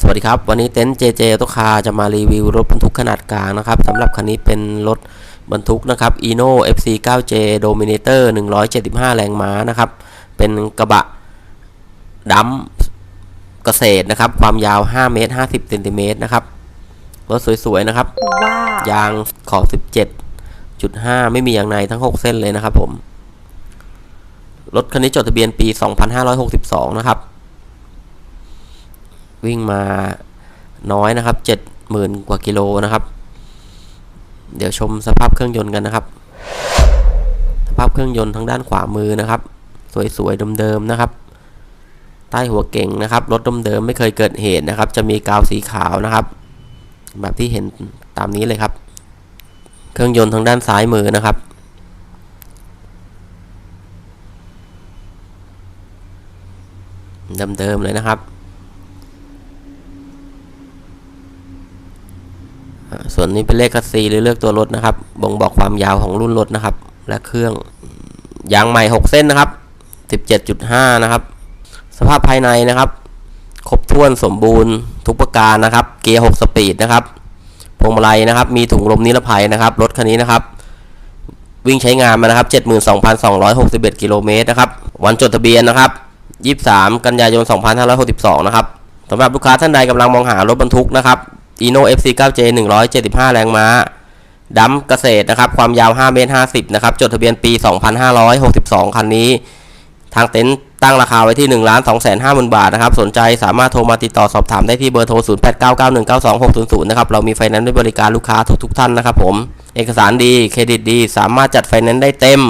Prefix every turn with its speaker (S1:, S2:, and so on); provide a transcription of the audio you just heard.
S1: สวัสดีครับ วันนี้เต็นท์ JJ ตุคาจะมารีวิวรถบรรทุกขนาดกลางนะครับสำหรับคันนี้เป็นรถบรรทุกนะครับ Eno FC 9J Dominator 175 แรงม้านะครับ เป็นกระบะดัมเกษตรนะครับ ความยาว 5 เมตร 50เซนติเมตรนะครับ รถสวยๆนะครับ
S2: ว้าวยา
S1: งขอบ 17.5 ไม่มียางในทั้ง 6 เส้นเลยนะครับผม รถคันนี้จดทะเบียนปี 2562 นะครับ วิ่งมาน้อยนะครับ 70,000 กว่ากิโลนะครับ เดี๋ยวชมสภาพเครื่องยนต์กันนะครับ สภาพเครื่องยนต์ทางด้านขวามือนะครับ สวยๆเดิมๆนะครับ ใต้หัวเก่งนะครับรถเดิมๆไม่เคยเกิดเหตุนะครับ จะมีกาวสีขาวนะครับ แบบที่เห็นตามนี้เลยครับ เครื่องยนต์ทางด้านซ้ายมือนะครับเดิมๆเลยนะครับอ่า ส่วนนี้เป็นเลขคัสซีหรือเลือกตัวรถนะครับ บ่งบอกความยาวของรุ่นรถนะครับ และเครื่องยางใหม่ 6 เส้นนะครับ 17.5 นะครับ สภาพภายในนะครับ ครบถ้วนสมบูรณ์ทุกประการนะครับ เกียร์ 6 สปีดนะครับ พวงมาลัยนะครับ มีถุงลมนิรภัยนะครับ รถคันนี้นะครับ วิ่งใช้งานมานะครับ 72,261 กิโลเมตรนะครับ วันจดทะเบียนนะครับ 23 กันยายน 2562 นะครับสำหรับลูกค้าท่านใดกำลังมองหารถบรรทุกนะครับ Eno FC 9J 175 แรงม้าดัมเกษตรนะครับความยาว 5 เมตร 50 นะครับ จดทะเบียนปี 2562 คันนี้ ทางเต็นท์ตั้งราคาไว้ที่ 1 2 5 0 0 0 0 บาทนะครับ สนใจสามารถโทรมาติดต่อสอบถามได้ที่เบอร์โทร 0899192600 นะครับ เรามีไฟแนนซ์ด้วยบริการลูกค้าทุกๆท่านนะครับผม เอกสารดี เครดิตดี สามารถจัดไฟแนนซ์ได้เต็ม